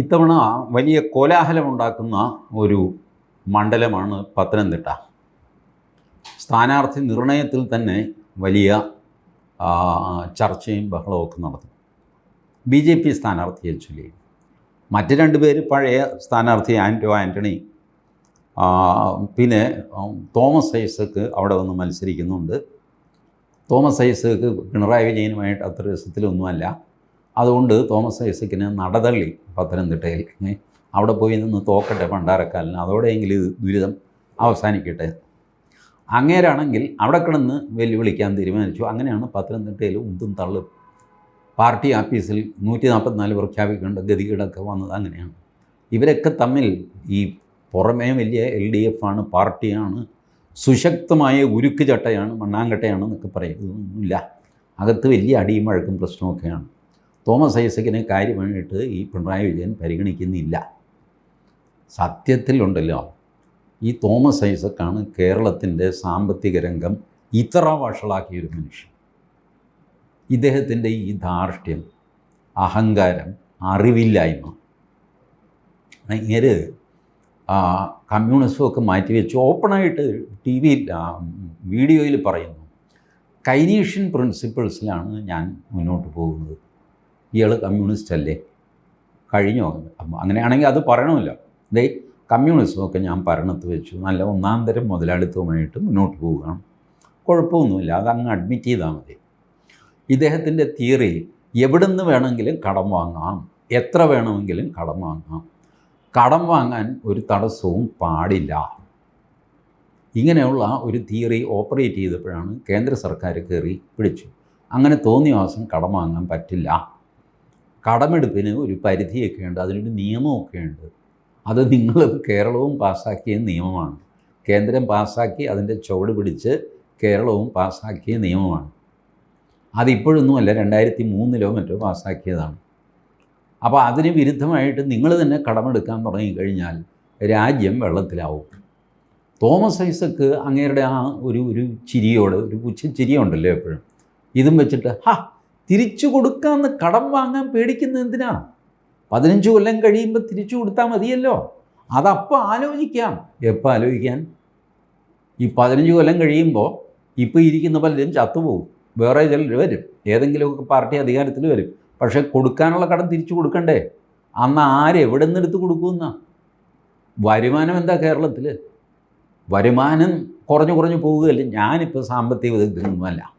ഇത്തവണ വലിയ കോലാഹലമുണ്ടാക്കുന്ന ഒരു മണ്ഡലമാണ് പത്തനംതിട്ട. സ്ഥാനാർത്ഥി നിർണയത്തിൽ തന്നെ വലിയ ചർച്ചയും ബഹളമൊക്കെ നടത്തും ബി ജെ പി സ്ഥാനാർത്ഥിയെ ചൊല്ലി. മറ്റ് രണ്ട് പേര് പഴയ സ്ഥാനാർത്ഥി ആന്റോ ആന്റണി പിന്നെ തോമസ് ഐസക്ക് അവിടെ വന്ന് മത്സരിക്കുന്നുണ്ട്. തോമസ് ഐസക്ക് പിണറായി വിജയനുമായിട്ട് അത്ര രസത്തിലൊന്നുമല്ല. അതുകൊണ്ട് തോമസ് ഐസക്കിന് നടതള്ളി പത്തനംതിട്ടയിൽ. അവിടെ പോയി നിന്ന് തോക്കട്ടെ പണ്ടാരക്കാലിന്. അതോടെയെങ്കിലും ഇത് ദുരിതം അവസാനിക്കട്ടെ. അങ്ങേരാണെങ്കിൽ അവിടെ കിടന്ന് വെല്ലുവിളിക്കാൻ തീരുമാനിച്ചു. അങ്ങനെയാണ് പത്തനംതിട്ടയിൽ ഉന്തും തള്ളും. പാർട്ടി ആഫീസിൽ നൂറ്റി നാൽപ്പത്തിനാല് പ്രഖ്യാപിക്കേണ്ട ഗതികേടൊക്കെ വന്നത് അങ്ങനെയാണ്. ഇവരൊക്കെ തമ്മിൽ ഈ പുറമേ വലിയ എൽ ഡി എഫ് ആണ് പാർട്ടിയാണ് സുശക്തമായ ഉരുക്ക് ചട്ടയാണ് മണ്ണാങ്കട്ടയാണ് എന്നൊക്കെ പറയുന്നതൊന്നുമില്ല. അകത്ത് വലിയ അടിയും വഴക്കും പ്രശ്നമൊക്കെയാണ്. തോമസ് ഐസക്കിനെ കാര്യമായിട്ട് ഈ പിണറായി വിജയൻ പരിഗണിക്കുന്നില്ല. സത്യത്തിലുണ്ടല്ലോ ഈ തോമസ് ഐസക്കാണ് കേരളത്തിന്റെ സാമ്പത്തിക രംഗം ഇത്ര വഷളാക്കിയൊരു മനുഷ്യൻ. ഇദ്ദേഹത്തിന്റെ ഈ ധാർഷ്ട്യം അഹങ്കാരം അറിവില്ലായ്മ ഇങ്ങനെ കമ്മ്യൂണിസമൊക്കെ മാറ്റിവെച്ച് ഓപ്പണായിട്ട് ടി വിയിൽ വീഡിയോയിൽ പറയുന്നു. കൈനീഷ്യൻ പ്രിൻസിപ്പിൾസിലാണ് ഞാൻ മുന്നോട്ട് പോകുന്നത്. ഇയാൾ കമ്മ്യൂണിസ്റ്റ് അല്ലേ? കഴിഞ്ഞോ? അങ്ങനെയാണെങ്കിൽ അത് പറയണമല്ലോ. ദേ കമ്മ്യൂണിസമൊക്കെ ഞാൻ ഭരണത്ത് വെച്ചു. നല്ല ഒന്നാം തരം മുതലാളിത്തവുമായിട്ട് മുന്നോട്ട് പോവുകയാണ്. കുഴപ്പമൊന്നുമില്ല. അങ്ങ് അഡ്മിറ്റ് ചെയ്താൽ മതി. ഇദ്ദേഹത്തിന്റെ തിയറി എവിടെ നിന്ന് വേണമെങ്കിലും കടം വാങ്ങാം. എത്ര വേണമെങ്കിലും കടം വാങ്ങാം. കടം വാങ്ങാൻ ഒരു തടസ്സവും പാടില്ല. ഇങ്ങനെയുള്ള ഒരു തിയറി ഓപ്പറേറ്റ് ചെയ്തപ്പോഴാണ് കേന്ദ്ര സർക്കാർ കയറി പിടിച്ചു. അങ്ങനെ തോന്നിയ മാസം കടം വാങ്ങാൻ പറ്റില്ല. കടമെടുപ്പിന് ഒരു പരിധിയൊക്കെ ഉണ്ട് അതിനൊരു നിയമമൊക്കെ ഉണ്ട് അത് നിങ്ങൾ കേരളവും പാസ്സാക്കിയ നിയമമാണ്. കേന്ദ്രം പാസ്സാക്കി അതിന്റെ ചുവട് പിടിച്ച് കേരളവും പാസ്സാക്കിയ നിയമമാണ്. അതിപ്പോഴൊന്നുമല്ല രണ്ടായിരത്തി മൂന്നിലോ മറ്റോ പാസ്സാക്കിയതാണ്. അപ്പോൾ അതിന് വിരുദ്ധമായിട്ട് നിങ്ങൾ തന്നെ കടമെടുക്കാൻ തുടങ്ങിക്കഴിഞ്ഞാൽ രാജ്യം വെള്ളത്തിലാവും. തോമസ് ഐസക്ക് അങ്ങേരുടെ ആ ഒരു ഒരു ചിരിയോട് ഒരു പുച്ഛച്ചിരിയുണ്ടല്ലോ എപ്പോഴും. ഇതും വെച്ചിട്ട് ഹാ തിരിച്ചു കൊടുക്കാമെന്ന് കടം വാങ്ങാൻ പേടിക്കുന്നത് എന്തിനാ? പതിനഞ്ച് കൊല്ലം കഴിയുമ്പോൾ തിരിച്ചു കൊടുത്താൽ മതിയല്ലോ. അതപ്പോൾ ആലോചിക്കാം. എപ്പോൾ ആലോചിക്കാൻ? ഈ പതിനഞ്ച് കൊല്ലം കഴിയുമ്പോൾ ഇപ്പോൾ ഇരിക്കുന്ന പലരും ചത്തുപോകും. വേറെ ചിലർ വരും. ഏതെങ്കിലുമൊക്കെ പാർട്ടി അധികാരത്തിൽ വരും. പക്ഷേ കൊടുക്കാനുള്ള കടം തിരിച്ചു കൊടുക്കണ്ടേ? അന്ന് ആരെവിടെ നിന്ന് എടുത്ത് കൊടുക്കുമെന്ന വരുമാനം എന്താ കേരളത്തിൽ വരുമാനം കുറഞ്ഞു കുറഞ്ഞു പോവുകയല്ലേ. ഞാനിപ്പോൾ സാമ്പത്തിക വിദഗ്ധനൊന്നുമല്ല.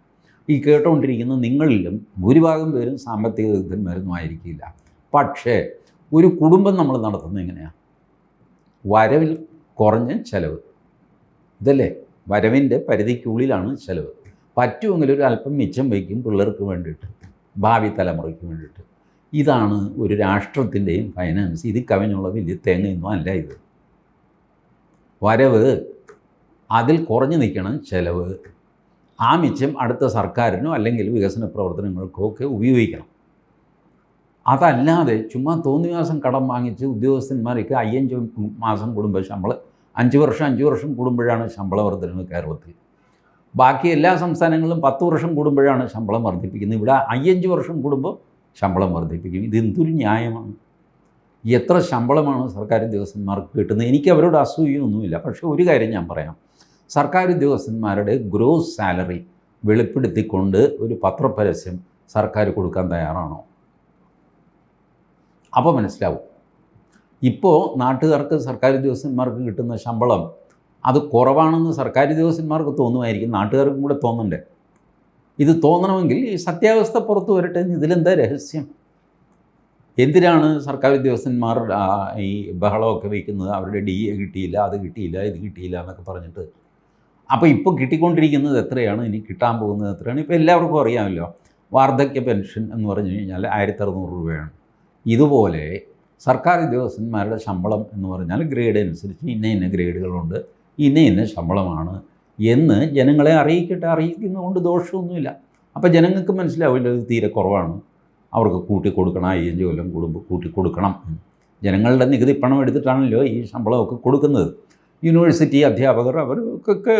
ഈ കേട്ടുകൊണ്ടിരിക്കുന്ന നിങ്ങളിലും ഭൂരിഭാഗം പേരും സാമ്പത്തിക വിദഗ്ധന്മാരൊന്നും ആയിരിക്കില്ല പക്ഷേ ഒരു കുടുംബം നമ്മൾ നടത്തുന്നത് എങ്ങനെയാണ് വരവിൽ കുറഞ്ഞ ചിലവ്. ഇതല്ലേ? വരവിന്റെ പരിധിക്കുള്ളിലാണ് ചിലവ്. പറ്റുമെങ്കിൽ ഒരു അല്പം മിച്ചം വയ്ക്കും പിള്ളേർക്ക് വേണ്ടിയിട്ട് ഭാവി തലമുറയ്ക്ക് വേണ്ടിയിട്ട്. ഇതാണ് ഒരു രാഷ്ട്രത്തിന്റെയും ഫൈനാൻസ്. ഇത് കവിഞ്ഞുള്ള വലിയ തേങ്ങയൊന്നും അല്ല ഇത്. വരവ് അതിൽ കുറഞ്ഞു നിൽക്കണം ചിലവ്. ആ മിച്ചം അടുത്ത സർക്കാരിനോ അല്ലെങ്കിൽ വികസന പ്രവർത്തനങ്ങൾക്കോ ഒക്കെ ഉപയോഗിക്കണം. അതല്ലാതെ ചുമ്മാ തോന്നി മാസം കടം വാങ്ങിച്ച് ഉദ്യോഗസ്ഥന്മാർക്ക് അയ്യഞ്ച് മാസം കൂടുമ്പോൾ ശമ്പളം അഞ്ച് വർഷം അഞ്ച് വർഷം കൂടുമ്പോഴാണ് ശമ്പള വർധനവ് കേരളത്തിൽ. ബാക്കി എല്ലാ സംസ്ഥാനങ്ങളിലും പത്ത് വർഷം കൂടുമ്പോഴാണ് ശമ്പളം വർദ്ധിപ്പിക്കുന്നത് ഇവിടെ അയ്യഞ്ച് വർഷം കൂടുമ്പോൾ ശമ്പളം വർദ്ധിപ്പിക്കും ഇതെന്തൊരു ന്യായമാണ്? എത്ര ശമ്പളമാണ് സർക്കാർ ഉദ്യോഗസ്ഥന്മാർക്ക് കിട്ടുന്നത്? എനിക്ക് അവരോട് അസൂയൊന്നുമില്ല. പക്ഷേ ഒരു കാര്യം ഞാൻ പറയാം. സർക്കാർ ഉദ്യോഗസ്ഥന്മാരുടെ ഗ്രോസ് സാലറി വെളിപ്പെടുത്തിക്കൊണ്ട് ഒരു പത്രപരസ്യം സർക്കാർ കൊടുക്കാൻ തയ്യാറാണോ? അപ്പോൾ മനസ്സിലാവും. ഇപ്പോൾ നാട്ടുകാർക്ക് സർക്കാർ ഉദ്യോഗസ്ഥന്മാർക്ക് കിട്ടുന്ന ശമ്പളം അത് കുറവാണെന്ന് സർക്കാർ ഉദ്യോഗസ്ഥന്മാർക്ക് തോന്നുമായിരിക്കും. നാട്ടുകാർക്കും കൂടെ തോന്നണ്ടേ? ഇത് തോന്നണമെങ്കിൽ ഈ സത്യാവസ്ഥ പുറത്തു വരട്ടെ ഇതിലെന്താ രഹസ്യം? എന്തിനാണ് സർക്കാർ ഉദ്യോഗസ്ഥന്മാർ ഈ ബഹളമൊക്കെ വയ്ക്കുന്നത്? അവരുടെ ഡി എ കിട്ടിയില്ല അത് കിട്ടിയില്ല ഇത് കിട്ടിയില്ല എന്നൊക്കെ പറഞ്ഞിട്ട് അപ്പോൾ ഇപ്പോൾ കിട്ടിക്കൊണ്ടിരിക്കുന്നത് എത്രയാണ്? ഇനി കിട്ടാൻ പോകുന്നത് എത്രയാണ്? ഇപ്പോൾ എല്ലാവർക്കും അറിയാമല്ലോ. വാർദ്ധക്യ പെൻഷൻ എന്ന് പറഞ്ഞു കഴിഞ്ഞാൽ ആയിരത്തി അറുന്നൂറ് രൂപയാണ്. ഇതുപോലെ സർക്കാർ ഉദ്യോഗസ്ഥന്മാരുടെ ശമ്പളം എന്ന് പറഞ്ഞാൽ ഗ്രേഡ് അനുസരിച്ച് ഇന്ന ഇന്ന ഗ്രേഡുകളുണ്ട് ഇന്ന ഇന്ന ശമ്പളമാണ് എന്ന് ജനങ്ങളെ അറിയിക്കട്ടെ അറിയിക്കുന്നതുകൊണ്ട് ദോഷമൊന്നുമില്ല. അപ്പോൾ ജനങ്ങൾക്ക് മനസ്സിലാവില്ല ഇത് തീരെ കുറവാണ്. അവർക്ക് കൂട്ടിക്കൊടുക്കണം അയ്യഞ്ച് കൊല്ലം കൂടുമ്പോൾ കൂട്ടിക്കൊടുക്കണം ജനങ്ങളുടെ നികുതി പണം എടുത്തിട്ടാണല്ലോ ഈ ശമ്പളമൊക്കെ കൊടുക്കുന്നത്. യൂണിവേഴ്സിറ്റി അധ്യാപകർ അവർക്കൊക്കെ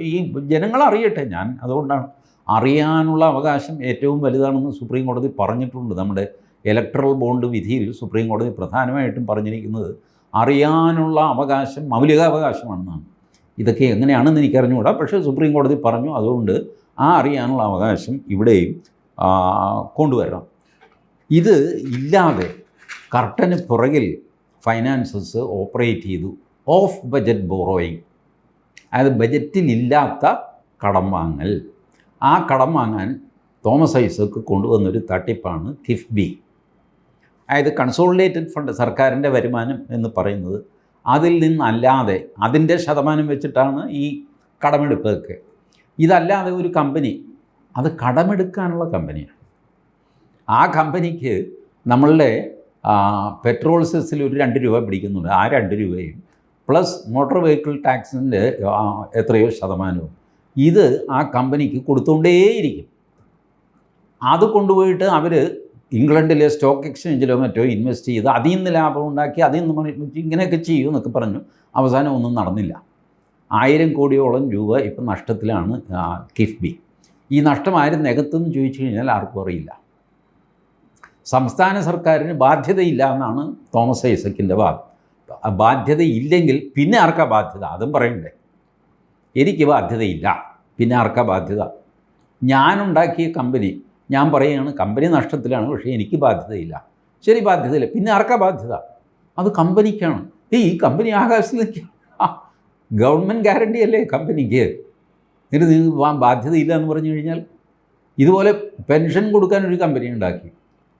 ഈ ജനങ്ങൾ അറിയട്ടെ. ഞാൻ അതുകൊണ്ടാണ്. അറിയാനുള്ള അവകാശം ഏറ്റവും വലുതാണെന്ന് സുപ്രീം കോടതി പറഞ്ഞിട്ടുണ്ട്. നമ്മുടെ ഇലക്ട്രൽ ബോണ്ട് വിധിയിൽ സുപ്രീം കോടതി പ്രധാനമായിട്ടും പറഞ്ഞിരിക്കുന്നത് അറിയാനുള്ള അവകാശം മൗലികാവകാശമാണെന്നാണ്. ഇതൊക്കെ എങ്ങനെയാണെന്ന് എനിക്കറിഞ്ഞുകൂടാ. പക്ഷേ സുപ്രീം കോടതി പറഞ്ഞു അതുകൊണ്ട് ആ അറിയാനുള്ള അവകാശം ഇവിടെയും കൊണ്ടുവരണം. ഇത് ഇല്ലാതെ കർട്ടന് പുറകിൽ ഫൈനാൻസസ് ഓപ്പറേറ്റ് ചെയ്തു. Off budget borrowing. അതായത് ബജറ്റിലില്ലാത്ത കടം വാങ്ങൽ. ആ കടം വാങ്ങാൻ തോമസ് ഐസക്ക് കൊണ്ടുവന്നൊരു തട്ടിപ്പാണ് കിഫ്ബി. അതായത് കൺസോളിഡേറ്റഡ് ഫണ്ട് സർക്കാരിന്റെ വരുമാനം എന്ന് പറയുന്നത് അതിൽ നിന്നല്ലാതെ അതിന്റെ ശതമാനം വെച്ചിട്ടാണ് ഈ കടമെടുപ്പൊക്കെ ഇതല്ലാതെ ഒരു കമ്പനി അത് കടമെടുക്കാനുള്ള കമ്പനിയാണ്. ആ കമ്പനിക്ക് നമ്മളുടെ പെട്രോൾ സെസ്സിൽ ഒരു രണ്ട് രൂപ പിടിക്കുന്നുണ്ട്. ആ രണ്ട് രൂപയും പ്ലസ് മോട്ടോർ വെഹിക്കിൾ ടാക്സിന്റെ എത്രയോ ശതമാനവും. ഇത് ആ കമ്പനിക്ക് കൊടുത്തുകൊണ്ടേയിരിക്കും. അത് കൊണ്ടുപോയിട്ട് അവർ ഇംഗ്ലണ്ടിലെ സ്റ്റോക്ക് എക്സ്ചേഞ്ചിലോ മറ്റോ ഇൻവെസ്റ്റ് ചെയ്ത് അതിൽ നിന്ന് ലാഭം ഉണ്ടാക്കി അതിൽ നിന്ന് ഇങ്ങനെയൊക്കെ ചെയ്യും എന്നൊക്കെ പറഞ്ഞു. അവസാനം ഒന്നും നടന്നില്ല. ആയിരം കോടിയോളം രൂപ ഇപ്പം നഷ്ടത്തിലാണ് കിഫ്ബി. ഈ നഷ്ടം ആരും നികത്തെന്ന് ചോദിച്ചു കഴിഞ്ഞാൽ ആർക്കും അറിയില്ല. സംസ്ഥാന സർക്കാരിന് ബാധ്യതയില്ല എന്നാണ് തോമസ് ഐസക്കിന്റെ വാദം. ബാധ്യതയില്ലെങ്കിൽ പിന്നെ ആർക്കാ ബാധ്യത? അതും പറയണ്ടേ. എനിക്ക് ബാധ്യതയില്ല. പിന്നെ ആർക്കാ ബാധ്യത? ഞാനുണ്ടാക്കിയ കമ്പനി ഞാൻ പറയുകയാണ് കമ്പനി നഷ്ടത്തിലാണ് പക്ഷേ എനിക്ക് ബാധ്യതയില്ല. ശരി ബാധ്യതയില്ല. പിന്നെ ആർക്കാ ബാധ്യത? അത് കമ്പനിക്കാണ്. ഈ കമ്പനി ആകാശത്ത് നിൽക്കുക ഗവൺമെന്റ് ഗ്യാരണ്ടി അല്ലേ കമ്പനിക്ക്? എന്നിട്ട് നിങ്ങൾക്ക് വാ- ബാധ്യതയില്ല എന്ന് പറഞ്ഞു കഴിഞ്ഞാൽ ഇതുപോലെ പെൻഷൻ കൊടുക്കാൻ ഒരു കമ്പനി ഉണ്ടാക്കി.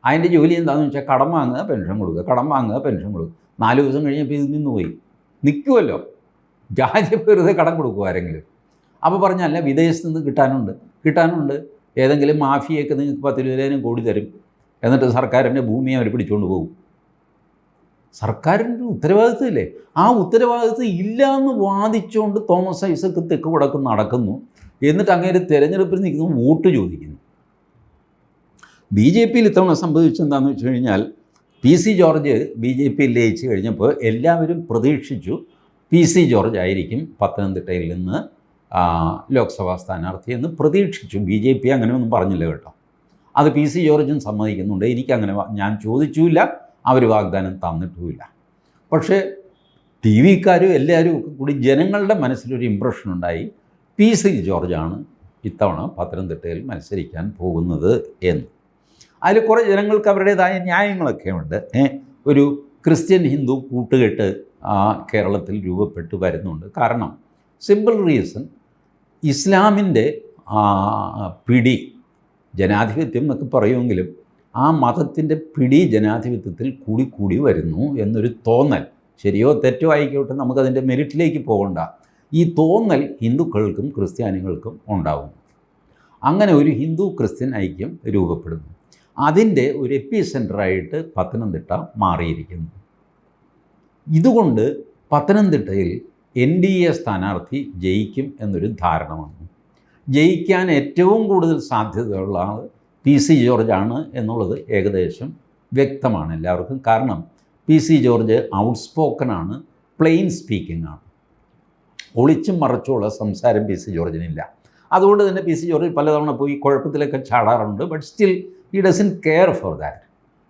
അതിന്റെ ജോലി എന്താണെന്ന് വെച്ചാൽ കടം വാങ്ങുക പെൻഷൻ കൊടുക്കുക. കടം വാങ്ങുക പെൻഷൻ കൊടുക്കുക. നാല് ദിവസം കഴിഞ്ഞപ്പോൾ ഇത് നിന്ന് പോയി നിൽക്കുമല്ലോ രാജ്യം വെറുതെ കടം കൊടുക്കും ആരെങ്കിലും? അപ്പോൾ പറഞ്ഞല്ല വിദേശത്ത് നിന്ന് കിട്ടാനുണ്ട്. കിട്ടാനുണ്ട്. ഏതെങ്കിലും മാഫിയൊക്കെ നിങ്ങൾക്ക് പത്ത് രൂപയിലും കോടി തരും. എന്നിട്ട് സർക്കാരിന്റെ ഭൂമിയെ അവർ പിടിച്ചുകൊണ്ട് പോകും. സർക്കാരിന്റെ ഉത്തരവാദിത്വമില്ലേ ആ ഉത്തരവാദിത്വം ഇല്ല എന്ന് വാദിച്ചുകൊണ്ട് തോമസ് ഐസക്ക് തെക്ക് വടക്ക് നടക്കുന്നു. എന്നിട്ട് അങ്ങേര് തിരഞ്ഞെടുപ്പിൽ നിൽക്കുന്നു വോട്ട് ചോദിക്കുന്നു. ബി ജെ പിയിൽ ഇത്തവണ സംഭവിച്ചെന്താണെന്ന് വെച്ച് കഴിഞ്ഞാൽ P C George B J പിയിൽ ലയിച്ചു കഴിഞ്ഞപ്പോൾ എല്ലാവരും പ്രതീക്ഷിച്ചു പി സി ജോർജ് ആയിരിക്കും പത്തനംതിട്ടയിൽ നിന്ന് ലോക്സഭാ സ്ഥാനാർത്ഥി എന്ന് പ്രതീക്ഷിച്ചു. ബി ജെ പി അങ്ങനെ ഒന്നും പറഞ്ഞില്ല കേട്ടോ. അത് പി സി ജോർജും സമ്മതിക്കുന്നുണ്ട്. എനിക്കങ്ങനെ ഞാൻ ചോദിച്ചുമില്ല. അവർ വാഗ്ദാനം തന്നിട്ടുമില്ല. പക്ഷേ ടി വിക്കാരും എല്ലാവരും കൂടി ജനങ്ങളുടെ മനസ്സിലൊരു ഇമ്പ്രഷൻ ഉണ്ടായി. പി സി ജോർജാണ് ഇത്തവണ പത്തനംതിട്ടയിൽ മത്സരിക്കാൻ പോകുന്നത് എന്ന്. അതിൽ കുറേ ജനങ്ങൾക്ക് അവരുടേതായ ന്യായങ്ങളൊക്കെ ഉണ്ട്. ഒരു ക്രിസ്ത്യൻ ഹിന്ദു കൂട്ടുകെട്ട് ആ, കേരളത്തിൽ രൂപപ്പെട്ടു വരുന്നുണ്ട്. കാരണം സിമ്പിൾ റീസൺ ഇസ്ലാമിന്റെ പിടി ജനാധിപത്യം എന്നൊക്കെ പറയുമെങ്കിലും ആ മതത്തിന്റെ പിടി ജനാധിപത്യത്തിൽ കൂടി കൂടി വരുന്നു എന്നൊരു തോന്നൽ. ശരിയോ തെറ്റോ ആയിക്കോട്ടെ നമുക്കതിന്റെ മെരിറ്റിലേക്ക് പോകണ്ട. ഈ തോന്നൽ ഹിന്ദുക്കൾക്കും ക്രിസ്ത്യാനികൾക്കും ഉണ്ടാവും. അങ്ങനെ ഒരു ഹിന്ദു ക്രിസ്ത്യൻ ഐക്യം രൂപപ്പെടുന്നു. അതിന്റെ ഒരു എപ്പി സെന്ററായിട്ട് പത്തനംതിട്ട മാറിയിരിക്കുന്നു. ഇതുകൊണ്ട് പത്തനംതിട്ടയിൽ എൻ ഡി എ സ്ഥാനാർത്ഥി ജയിക്കും എന്നൊരു ധാരണ വന്നു. ജയിക്കാൻ ഏറ്റവും കൂടുതൽ സാധ്യതയുള്ള ആൾ പി സി ജോർജാണ് എന്നുള്ളത് ഏകദേശം വ്യക്തമാണ് എല്ലാവർക്കും. കാരണം പി സി ജോർജ് ഔട്ട്സ്പോക്കനാണ് പ്ലെയിൻ സ്പീക്കിംഗ് ആണ്. ഒളിച്ചും മറച്ചുമുള്ള സംസാരം പി സി ജോർജിനില്ല. അതുകൊണ്ട് തന്നെ പി സി ജോർജ് പലതവണ പോയി കുഴപ്പത്തിലൊക്കെ ചാടാറുണ്ട്. But still he doesn't care for that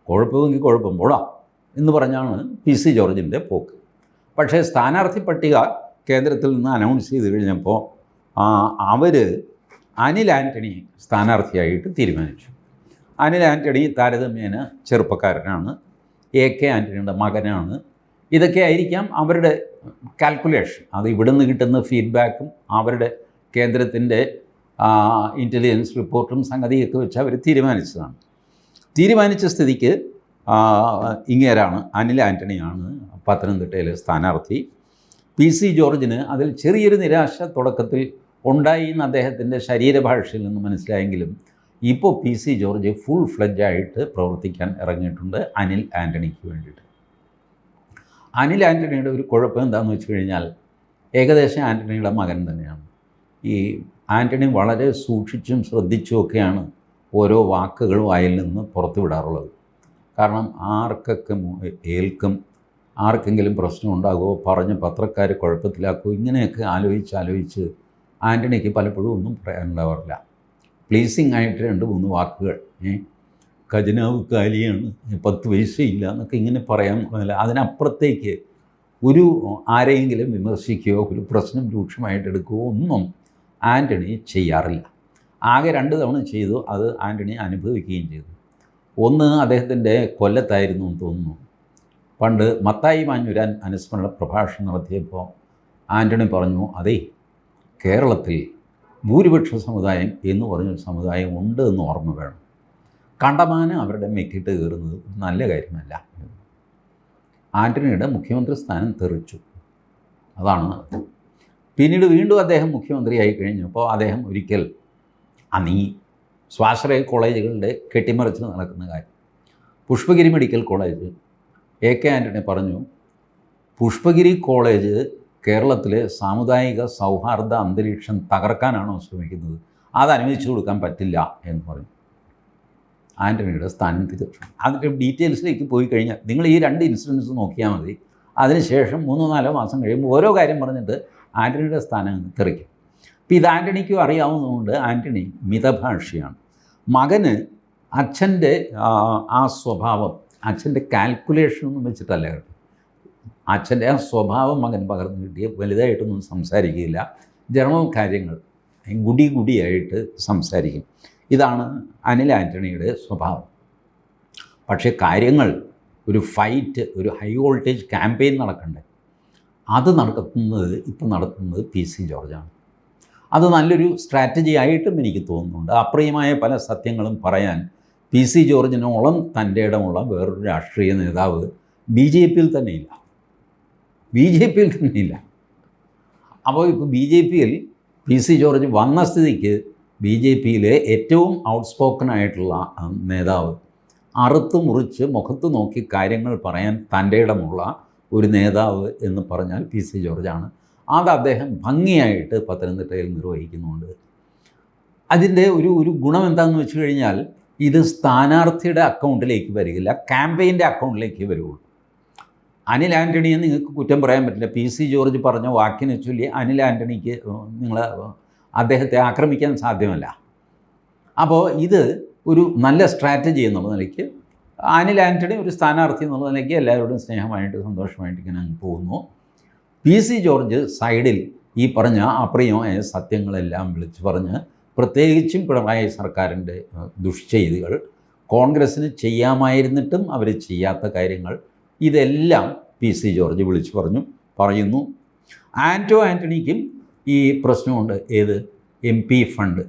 കുഴപ്പമെങ്കിൽ കുഴപ്പം പോടാം എന്ന് പറഞ്ഞാണ് പി സി ജോർജിന്റെ പോക്ക്. പക്ഷേ സ്ഥാനാർത്ഥി പട്ടിക കേന്ദ്രത്തിൽ നിന്ന് അനൗൺസ് ചെയ്ത് കഴിഞ്ഞപ്പോൾ അവർ അനിൽ ആന്റണി സ്ഥാനാർത്ഥിയായിട്ട് തീരുമാനിച്ചു. അനിൽ ആന്റണി താരതമ്യേന ചെറുപ്പക്കാരനാണ്. എ കെ ആന്റണിയുടെ മകനാണ്. ഇതൊക്കെ ആയിരിക്കാം അവരുടെ കാൽക്കുലേഷൻ അത് ഇവിടുന്ന് കിട്ടുന്ന ഫീഡ്ബാക്കും അവരുടെ കേന്ദ്രത്തിന്റെ ഇന്റലിജൻസ് റിപ്പോർട്ടും സംഗതിയൊക്കെ വെച്ച് അവർ തീരുമാനിച്ചതാണ്. തീരുമാനിച്ച സ്ഥിതിക്ക് ഇങ്ങേരാണ് അനിൽ ആന്റണിയാണ് പത്തനംതിട്ടയിലെ സ്ഥാനാർത്ഥി. പി സി ജോർജിന് അതിൽ ചെറിയൊരു നിരാശ തുടക്കത്തിൽ ഉണ്ടായി എന്ന് അദ്ദേഹത്തിന്റെ ശരീരഭാഷയിൽ നിന്ന് മനസ്സിലായെങ്കിലും ഇപ്പോൾ പി സി ജോർജ് ഫുൾ ഫ്ലഡ്ജായിട്ട് പ്രവർത്തിക്കാൻ ഇറങ്ങിയിട്ടുണ്ട് അനിൽ ആന്റണിക്ക് വേണ്ടിയിട്ട്. അനിൽ ആന്റണിയുടെ ഒരു കുഴപ്പം എന്താണെന്ന് വെച്ച് കഴിഞ്ഞാൽ ഏകദേശം ആന്റണിയുടെ മകൻ തന്നെയാണ്. ഈ ആന്റണി വളരെ സൂക്ഷിച്ചും ശ്രദ്ധിച്ചുമൊക്കെയാണ് ഓരോ വാക്കുകളും വായിൽ നിന്ന് പുറത്തു വിടാറുള്ളത് കാരണം ആർക്കൊക്കെ ഏൽക്കും ആർക്കെങ്കിലും പ്രശ്നം ഉണ്ടാകുമോ പറഞ്ഞ് പത്രക്കാർ കുഴപ്പത്തിലാക്കുമോ ഇങ്ങനെയൊക്കെ ആലോചിച്ച് ആലോചിച്ച് ആന്റണിക്ക് പലപ്പോഴും ഒന്നും പറയാനുണ്ടാവാറില്ല. പ്ലീസിങ് ആയിട്ട് രണ്ട് മൂന്ന് വാക്കുകൾ ഖജനാവ് കാലിയാണ് പത്ത് പൈസയില്ല എന്നൊക്കെ ഇങ്ങനെ പറയാൻ അതിനപ്പുറത്തേക്ക് ഒരു ആരെയെങ്കിലും വിമർശിക്കുകയോ ഒരു പ്രശ്നം രൂക്ഷമായിട്ട് എടുക്കുകയോ ഒന്നും ആന്റണി ചെയ്യാറില്ല. ആകെ രണ്ട് തവണ ചെയ്തു അത് ആന്റണി അനുഭവിക്കുകയും ചെയ്തു. ഒന്ന് അദ്ദേഹത്തിന്റെ കൊല്ലത്തായിരുന്നു എന്ന് തോന്നുന്നു. പണ്ട് മത്തായി മാഞ്ഞുരാൻ അനുസ്മരണ പ്രഭാഷണം നടത്തിയപ്പോൾ ആന്റണി പറഞ്ഞു അതേ കേരളത്തിൽ ഭൂരിപക്ഷ സമുദായം എന്ന് പറഞ്ഞൊരു സമുദായം ഉണ്ട് എന്ന് ഓർമ്മ വേണം. കണ്ടമാനം അവരുടെ മെക്കിട്ട് കയറുന്നത് നല്ല കാര്യമല്ല. ആന്റണിയുടെ മുഖ്യമന്ത്രി സ്ഥാനം തെറിച്ചു. അതാണ്. പിന്നീട് വീണ്ടും അദ്ദേഹം മുഖ്യമന്ത്രിയായി കഴിഞ്ഞപ്പോൾ അദ്ദേഹം ഒരിക്കൽ ആ നീ സ്വാശ്രയ കോളേജുകളുടെ കെട്ടിമറിച്ച് നടക്കുന്ന കാര്യം. Pushpagiri medical college A K Antony പറഞ്ഞു പുഷ്പഗിരി കോളേജ് കേരളത്തിലെ സാമുദായിക സൗഹാർദ്ദ അന്തരീക്ഷം തകർക്കാനാണോ ശ്രമിക്കുന്നത്? അത് അനുവദിച്ചു കൊടുക്കാൻ പറ്റില്ല എന്ന് പറഞ്ഞു. ആന്റണിയുടെ സ്ഥാനം തിരിച്ചു. അതിന്റെ ഡീറ്റെയിൽസിലേക്ക് പോയി കഴിഞ്ഞാൽ നിങ്ങൾ ഈ രണ്ട് ഇൻസിഡൻസ് നോക്കിയാൽ മതി. അതിനുശേഷം മൂന്നോ നാലോ മാസം കഴിയുമ്പോൾ ഓരോ കാര്യം പറഞ്ഞിട്ട് ആന്റണിയുടെ സ്ഥാനം തെറിക്കും. അപ്പോൾ ഇത് ആന്റണിക്കും അറിയാവുന്നതുകൊണ്ട് ആന്റണി മിതഭാഷിയാണ്. മകന് അച്ഛന്റെ ആ, ആ സ്വഭാവം അച്ഛന്റെ കാൽക്കുലേഷൻ ഒന്നും വെച്ചിട്ടല്ല കേട്ടോ. അച്ഛന്റെ ആ സ്വഭാവം മകൻ പകർന്നു കിട്ടിയ വലുതായിട്ടൊന്നും സംസാരിക്കില്ല ജനറൽ കാര്യങ്ങൾ ഗുടി ഗുടിയായിട്ട് സംസാരിക്കും. ഇതാണ് അനിൽ ആന്റണിയുടെ സ്വഭാവം. പക്ഷേ കാര്യങ്ങൾ ഒരു ഫൈറ്റ് ഒരു ഹൈ വോൾട്ടേജ് ക്യാമ്പയിൻ നടക്കണ്ടേ? അത് നടക്കുന്നത് ഇപ്പം നടത്തുന്നത് പി സി ജോർജാണ്. അത് നല്ലൊരു സ്ട്രാറ്റജി ആയിട്ടും എനിക്ക് തോന്നുന്നുണ്ട്. അപ്രിയമായ പല സത്യങ്ങളും പറയാൻ പി സി ജോർജിനോളം തന്റെ ഇടമുള്ള വേറൊരു രാഷ്ട്രീയ നേതാവ് ബി ജെ പിയിൽ തന്നെ ഇല്ല. ബി ജെ പിയിൽ തന്നെ ഇല്ല. അപ്പോൾ ഇപ്പോൾ ബി ജെ പിയിൽ പി സി ജോർജ് വന്ന സ്ഥിതിക്ക് ബി ജെ പിയിലെ ഏറ്റവും ഔട്ട്സ്പോക്കൺ ആയിട്ടുള്ള നേതാവ് അറുത്ത് മുറിച്ച് മുഖത്ത് നോക്കി കാര്യങ്ങൾ പറയാൻ തന്റെ ഇടമുള്ള ഒരു നേതാവ് എന്ന് പറഞ്ഞാൽ പി സി ജോർജാണ്. അത് അദ്ദേഹം ഭംഗിയായിട്ട് പത്തനംതിട്ടയിൽ നിർവഹിക്കുന്നുണ്ട്. അതിന്റെ ഒരു ഒരു ഗുണം എന്താണെന്ന് വെച്ച് കഴിഞ്ഞാൽ ഇത് സ്ഥാനാർത്ഥിയുടെ അക്കൗണ്ടിലേക്ക് വരികയില്ല ക്യാമ്പയിന്റെ അക്കൗണ്ടിലേക്ക് വരുള്ളൂ അനിൽ ആന്റണിയെ നിങ്ങൾക്ക് കുറ്റം പറയാൻ പറ്റില്ല. പി സി ജോർജ് പറഞ്ഞ വാക്കിനെ ചൊല്ലി അനിൽ ആന്റണിക്ക് നിങ്ങൾ അദ്ദേഹത്തെ ആക്രമിക്കാൻ സാധ്യമല്ല. അപ്പോൾ ഇത് ഒരു നല്ല സ്ട്രാറ്റജി എന്നുള്ള നിലയ്ക്ക് അനിൽ ആന്റണി ഒരു സ്ഥാനാർത്ഥി എന്നുള്ള നിലയ്ക്ക് എല്ലാവരോടും സ്നേഹമായിട്ട് സന്തോഷമായിട്ട് ഇങ്ങനെ അങ്ങ് പോകുന്നു. പി സി ജോർജ് സൈഡിൽ ഈ പറഞ്ഞ അപ്രിയമായ സത്യങ്ങളെല്ലാം വിളിച്ച് പറഞ്ഞ് പ്രത്യേകിച്ചും പിണറായി സർക്കാരിന്റെ ദുഷ്ചെയ്തികൾ കോൺഗ്രസ്സിന് ചെയ്യാമായിരുന്നിട്ടും അവർ ചെയ്യാത്ത കാര്യങ്ങൾ ഇതെല്ലാം പി സി ജോർജ് വിളിച്ചു പറഞ്ഞു പറയുന്നു. ആന്റോ ആന്റണിക്കും ഈ പ്രശ്നമുണ്ട്. ഏത്? M P fund.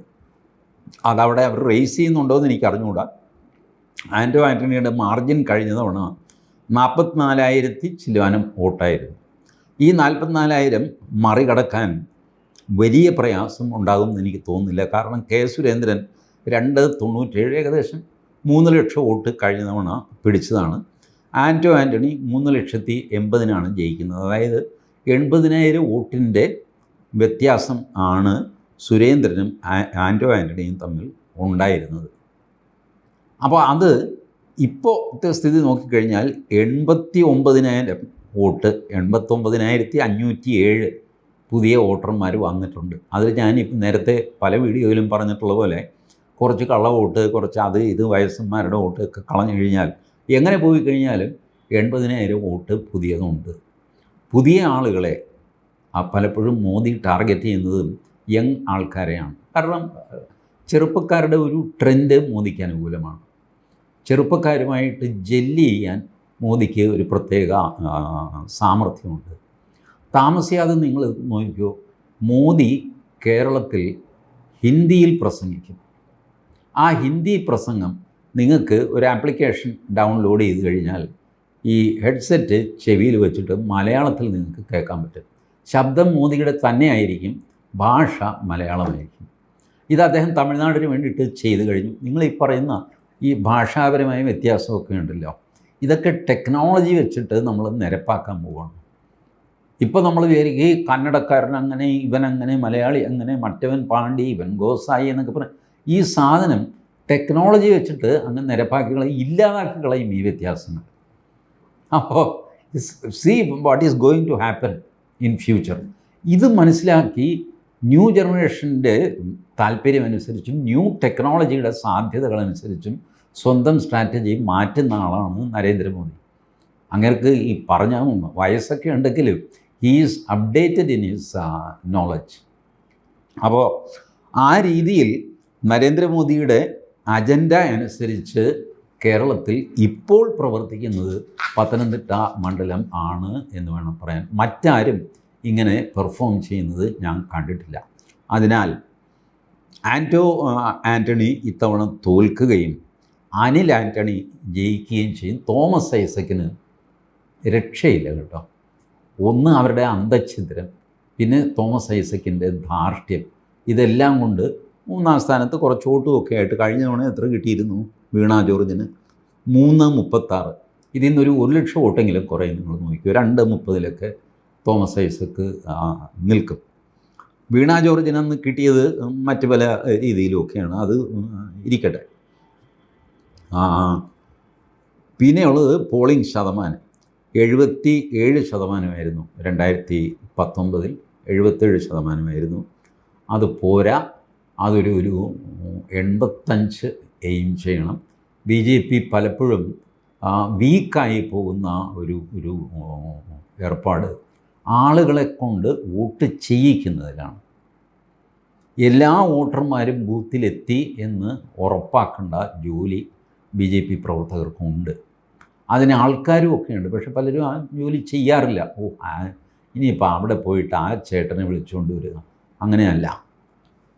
അതവിടെ അവർ റേസ് ചെയ്യുന്നുണ്ടോ എന്ന് എനിക്ക് അറിഞ്ഞുകൂടാ ആന്റോ ആന്റണിയുടെ മാർജിൻ കഴിഞ്ഞ തവണ നാൽപ്പത്തിനാലായിരത്തി ചില്ലുവാനം വോട്ടായിരുന്നു. ഈ നാൽപ്പത്തിനാലായിരം മറികടക്കാൻ വലിയ പ്രയാസം ഉണ്ടാകുമെന്ന് എനിക്ക് തോന്നുന്നില്ല. കാരണം കെ സുരേന്ദ്രൻ രണ്ട് തൊണ്ണൂറ്റേഴ് ഏകദേശം മൂന്ന് ലക്ഷം വോട്ട് കഴിഞ്ഞ തവണ പിടിച്ചതാണ്. ആന്റോ ആന്റണി മൂന്ന് ലക്ഷത്തി എൺപതിനാണ് ജയിക്കുന്നത്. അതായത് എൺപതിനായിരം വോട്ടിന്റെ വ്യത്യാസം ആണ് സുരേന്ദ്രനും ആന്റോ ആന്റോ ആന്റണിയും തമ്മിൽ ഉണ്ടായിരുന്നത്. അപ്പോൾ അത് ഇപ്പോഴത്തെ സ്ഥിതി നോക്കിക്കഴിഞ്ഞാൽ എൺപത്തി ഒമ്പതിനായിരം വോട്ട് എൺപത്തൊമ്പതിനായിരത്തി അഞ്ഞൂറ്റി ഏഴ് പുതിയ വോട്ടർമാർ വന്നിട്ടുണ്ട്. അതിൽ ഞാനിപ്പോൾ നേരത്തെ പല വീഡിയോയിലും പറഞ്ഞിട്ടുള്ള പോലെ കുറച്ച് കള്ള വോട്ട് കുറച്ച് അത് ഇത് വയസ്സന്മാരുടെ വോട്ട് ഒക്കെ കളഞ്ഞു കഴിഞ്ഞാൽ എങ്ങനെ പോയി കഴിഞ്ഞാലും എൺപതിനായിരം വോട്ട് പുതിയതുണ്ട്. പുതിയ ആളുകളെ പലപ്പോഴും മോദി ടാർഗറ്റ് ചെയ്യുന്നതും യങ് ആൾക്കാരെയാണ്. കാരണം ചെറുപ്പക്കാരുടെ ഒരു ട്രെൻഡ് മോദിക്ക് അനുകൂലമാണ്. ചെറുപ്പക്കാരുമായിട്ട് ജെല്ല് ചെയ്യാൻ മോദിക്ക് ഒരു പ്രത്യേക സാമർഥ്യമുണ്ട്. താമസിയാതെ നിങ്ങൾ നോക്കിക്കോ മോദി കേരളത്തിൽ ഹിന്ദിയിൽ പ്രസംഗിക്കും. ആ ഹിന്ദി പ്രസംഗം നിങ്ങൾക്ക് ഒരു ആപ്ലിക്കേഷൻ ഡൗൺലോഡ് ചെയ്ത് കഴിഞ്ഞാൽ ഈ ഹെഡ്സെറ്റ് ചെവിയിൽ വെച്ചിട്ട് മലയാളത്തിൽ നിങ്ങൾക്ക് കേൾക്കാൻ പറ്റും. ശബ്ദം മോദിയുടെ തന്നെയായിരിക്കും ഭാഷ മലയാളമായിരിക്കും. ഇത് അദ്ദേഹം തമിഴ്നാടിന് വേണ്ടിയിട്ട് ചെയ്തു കഴിഞ്ഞു. നിങ്ങൾ ഈ പറയുന്ന ഈ ഭാഷാപരമായ വ്യത്യാസമൊക്കെ ഉണ്ടല്ലോ. ഇതൊക്കെ ടെക്നോളജി വെച്ചിട്ട് നമ്മൾ നിരപ്പാക്കാൻ പോവുകയാണ് ഇപ്പോൾ നമ്മൾ വിചാരിക്കും ഈ കന്നഡക്കാരൻ അങ്ങനെ ഇവൻ അങ്ങനെ മലയാളി അങ്ങനെ മറ്റവൻ പാണ്ഡി ഇവൻ ഗോസായി എന്നൊക്കെ പറയും ഈ സാധനം ടെക്നോളജി വെച്ചിട്ട് അങ്ങ് നിരപ്പാക്കി കളയും. ഇല്ലാതാക്കി കളയും ഈ വ്യത്യാസങ്ങൾ. അപ്പോൾ see what is going to happen in future ഇത് മനസ്സിലാക്കി ന്യൂ ജനറേഷന്റെ താല്പര്യമനുസരിച്ചും ന്യൂ ടെക്നോളജിയുടെ സാധ്യതകളനുസരിച്ചും സ്വന്തം സ്ട്രാറ്റജി മാറ്റുന്ന ആളാണ് നരേന്ദ്രമോദി. അങ്ങേർക്ക് ഈ പറഞ്ഞ വയസ്സൊക്കെ ഉണ്ടെങ്കിലും he's updated in his knowledge അപ്പോൾ ആ രീതിയിൽ നരേന്ദ്രമോദിയുടെ അജണ്ട അനുസരിച്ച് കേരളത്തിൽ ഇപ്പോൾ പ്രവർത്തിക്കുന്നത് പത്തനംതിട്ട മണ്ഡലം ആണ് എന്ന് വേണം പറയാൻ. മറ്റാരും ഇങ്ങനെ പെർഫോം ചെയ്യുന്നത് ഞാൻ കണ്ടിട്ടില്ല. അതിനാൽ ആന്റോ ആന്റണി ഇത്തവണ തോൽക്കുകയും അനിൽ ആന്റണി ജയിക്കുകയും ചെയ്യും. തോമസ് ഐസക്കിന് രക്ഷയില്ല കേട്ടോ. ഒന്ന് അവരുടെ അന്തഛിദ്രം പിന്നെ തോമസ് ഐസക്കിന്റെ ധാർഷ്ട്യം. ഇതെല്ലാം കൊണ്ട് മൂന്നാം സ്ഥാനത്ത് കുറച്ച് വോട്ടും ആയിട്ട് കഴിഞ്ഞ തവണ എത്ര കിട്ടിയിരുന്നു വീണ ജോർജിന്? മൂന്ന് മുപ്പത്താറ്. ഇതിൽ നിന്നൊരു ഒരു ലക്ഷം വോട്ടെങ്കിലും കുറേ നിങ്ങൾ നോക്കിയോ രണ്ട് മുപ്പതിലൊക്കെ തോമസ് ഐസക്ക് നിൽക്കും. വീണ ജോർജിനെന്ന് കിട്ടിയത് മറ്റു പല രീതിയിലുമൊക്കെയാണ്. അത് ഇരിക്കട്ടെ. പിന്നെയുള്ളത് പോളിംഗ് ശതമാനം. എഴുപത്തി ഏഴ് ശതമാനമായിരുന്നു രണ്ടായിരത്തി പത്തൊമ്പതിൽ എഴുപത്തേഴ് ശതമാനമായിരുന്നു. അത് പോരാ. അതൊരു ഒരു എൺപത്തഞ്ച് എയിം ചെയ്യണം. ബി ജെ പി പലപ്പോഴും വീക്കായി പോകുന്ന ഒരു ഒരു ഏർപ്പാട് ആളുകളെ കൊണ്ട് വോട്ട് ചെയ്യിക്കുന്നതിലാണ്. എല്ലാ വോട്ടർമാരും ബൂത്തിലെത്തി എന്ന് ഉറപ്പാക്കേണ്ട ജോലി ബി ജെ പി പ്രവർത്തകർക്കും ഉണ്ട്. അതിന് ആൾക്കാരും ഒക്കെ ഉണ്ട്. പക്ഷെ പലരും ആ ജോലി ചെയ്യാറില്ല. ഓ ഇനിയിപ്പോൾ അവിടെ പോയിട്ട് ആ ചേട്ടനെ വിളിച്ചുകൊണ്ട് വരിക. അങ്ങനെയല്ല.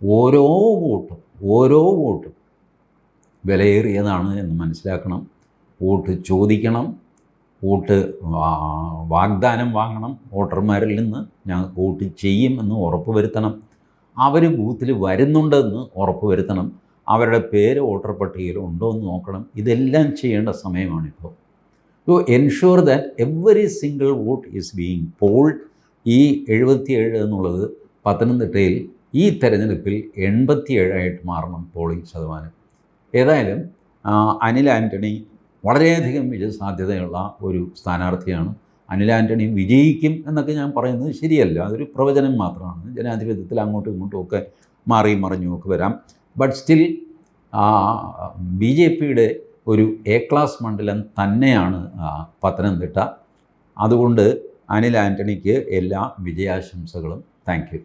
ഓരോ വോട്ടും ഓരോ വോട്ടും വിലയേറിയതാണ് എന്ന് മനസ്സിലാക്കണം. വോട്ട് ചോദിക്കണം. വോട്ട് വാഗ്ദാനം വാങ്ങണം. വോട്ടർമാരിൽ നിന്ന് ഞാൻ വോട്ട് ചെയ്യുമെന്ന് ഉറപ്പ് വരുത്തണം അവർ ബൂത്തിൽ വരുന്നുണ്ടെന്ന് ഉറപ്പ് വരുത്തണം അവരുടെ പേര് വോട്ടർ പട്ടികയിൽ ഉണ്ടോ എന്ന് നോക്കണം. ഇതെല്ലാം ചെയ്യേണ്ട സമയമാണിപ്പോൾ. To ensure that every single vote is being poll ഈ എഴുപത്തിയേഴ് എന്നുള്ളത് പത്തനംതിട്ടയിൽ ഈ തെരഞ്ഞെടുപ്പിൽ എൺപത്തിയേഴായിട്ട് മാറണം പോളിംഗ് ശതമാനം. ഏതായാലും അനിൽ ആന്റണി വളരെയധികം വിജയസാധ്യതയുള്ള ഒരു സ്ഥാനാർത്ഥിയാണ്. അനിൽ ആന്റണി വിജയിക്കും എന്നൊക്കെ ഞാൻ പറയുന്നത് ശരിയല്ല. അതൊരു പ്രവചനം മാത്രമാണ്. ജനാധിപത്യത്തിൽ അങ്ങോട്ടും ഇങ്ങോട്ടും ഒക്കെ മാറി മറിഞ്ഞുമൊക്കെ വരാം. ബട്ട് സ്റ്റിൽ ആ ബി ജെ പിയുടെ ഒരു എ ക്ലാസ് മണ്ഡലം തന്നെയാണ് പത്തനംതിട്ട. അതുകൊണ്ട് അനിൽ ആന്റണിക്ക് എല്ലാ വിജയാശംസകളും. Thank you.